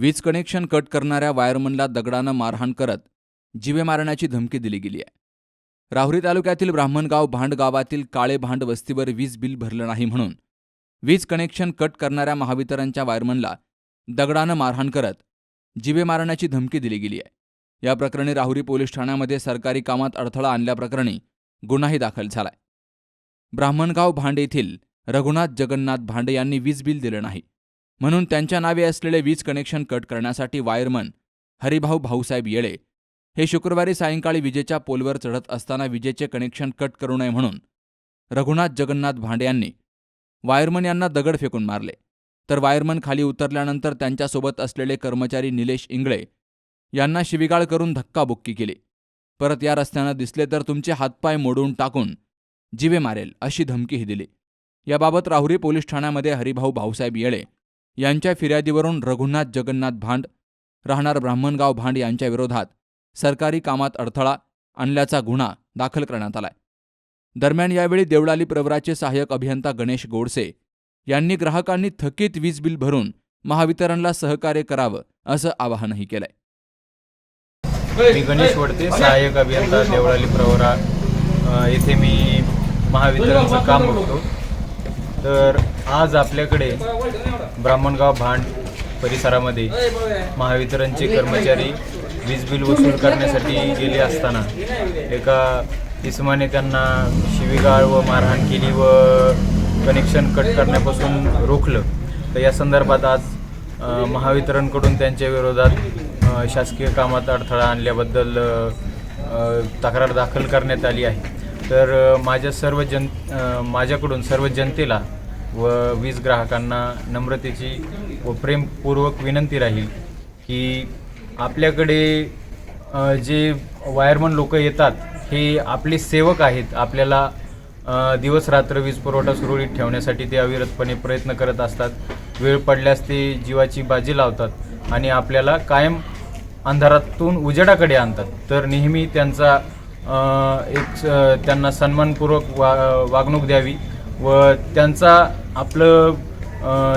वीज connection cut करणाऱ्या वायरमनला दगडानं मारहाण करत जिवे मारण्याची धमकी दिली गेली आहे. राहुरी तालुक्यातील ब्राह्मणगाव भांड गावातील काळे भांड वस्तीवर वीज बिल भरलं नाही म्हणून वीज कनेक्शन कट करणाऱ्या महावितरणच्या वायरमनला दगडानं मारहाण करत जिवे मारण्याची धमकी दिली गेली आहे. या प्रकरणी राहुरी पोलीस ठाण्यामध्ये सरकारी कामात अडथळा आणल्याप्रकरणी गुन्हाही दाखल झालाय. ब्राह्मणगाव भांड येथील रघुनाथ जगन्नाथ भांडे यांनी वीज बिल दिलं नाही. म्हणून त्यांच्या नावे असलेले वीज कनेक्शन कट करण्यासाठी वायरमन हरिभाऊ भाऊसाहेब येळे हे शुक्रवारी सायंकाळी विजेच्या पोलवर चढत असताना विजेचे कनेक्शन कट करू नये म्हणून रघुनाथ जगन्नाथ भांडे यांनी वायरमन यांना दगड फेकून मारले. तर वायरमन खाली उतरल्यानंतर त्यांच्यासोबत असलेले कर्मचारी निलेश इंगळे यांना शिविगाळ करून धक्काबुक्की केली. परत या रस्त्यानं दिसले तर तुमचे हातपाय मोडून टाकून जिवे मारेल अशी धमकीही दिली. याबाबत राहुरी पोलीस ठाण्यामध्ये हरिभाऊ भाऊसाहेब येळे यांच्या फिर्यादीवरून रघुनाथ जगन्नाथ भांड राहणार ब्राह्मणगाव भांड यांच्या विरोधात सरकारी कामात अडथळा आणल्याचा गुन्हा दाखल करण्यात आलाय. दरम्यान यावेळी देवळाली प्रवराचे सहाय्यक अभियंता गणेश गोडसे यांनी ग्राहकांनी थकीत वीज बिल भरून महावितरणला सहकार्य करावं असं आवाहनही केलंय. मी गणेश वडते सहाय्यक अभियंता देवळाली प्रवरा. येथे मी महावितरणचं काम बघतो. तर आज आपल्याकडे ब्राह्मणगाव भांड परिसरामध्ये महावितरणचे कर्मचारी वीज बिल वसूल करण्यासाठी गेले असताना एका इसमाने त्यांना शिवीगाळ व मारहाण केली व कनेक्शन कट करण्यापासून रोखलं. तर या संदर्भात आज महावितरणकडून त्यांच्या विरोधात शासकीय कामात अडथळा आणल्याबद्दल तक्रार दाखल करण्यात आली आहे. तर माझ्या सर्व जन माझ्याकडून सर्व जनतेला व वीज ग्राहकांना नम्रतेची व प्रेमपूर्वक विनंती राहील की आपल्याकडे जे वायरमन लोक येतात हे आपले सेवक आहेत आपल्याला दिवसरात्र दिवस रात्र वीज पुरवठा सुरळीत ठेवण्यासाठी ते अविरतपणे प्रयत्न करत असतात. वेळ पडल्यास ते जीवाची बाजी लावतात आणि आपल्याला कायम अंधारातून उजेडाकडे आणतात. तर नेहमी त्यांचा एक स- त्यांना सन्मानपूर्वक वा वागणूक द्यावी व त्यांचा आपलं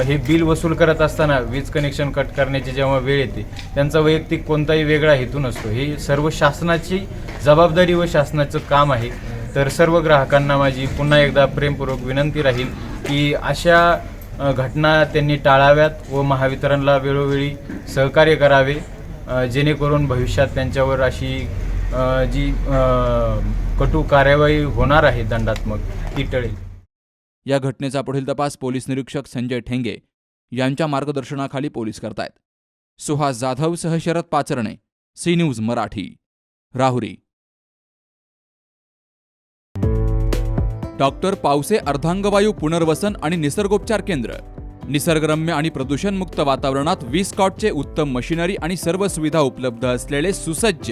हे बिल वसूल करत असताना वीज कनेक्शन कट करण्याची जेव्हा वेळ येते त्यांचा वैयक्तिक कोणताही वेगळा हेतू नसतो. हे सर्व शासनाची जबाबदारी व शासनाचं काम आहे. तर सर्व ग्राहकांना माझी पुन्हा एकदा प्रेमपूर्वक विनंती राहील की अशा घटना त्यांनी टाळाव्यात व महावितरणला वेळोवेळी सहकार्य करावे जेणेकरून भविष्यात त्यांच्यावर अशी जी कटू कार्यवाही होणार आहे दंडात्मक ती टळेल या घटनेचा पुढील तपास पोलीस निरीक्षक संजय ठेंगे यांच्या मार्गदर्शनाखाली पोलीस करतायत. सुहास जाधव सह Sharad Pacharne C news Marathi Rahuri. Doctor Pawse अर्धांगवायू पुनर्वसन आणि निसर्गोपचार केंद्र निसर्गरम्य आणि प्रदूषणमुक्त वातावरणात वीस कॉटचे उत्तम मशिनरी आणि सर्व सुविधा उपलब्ध असलेले सुसज्ज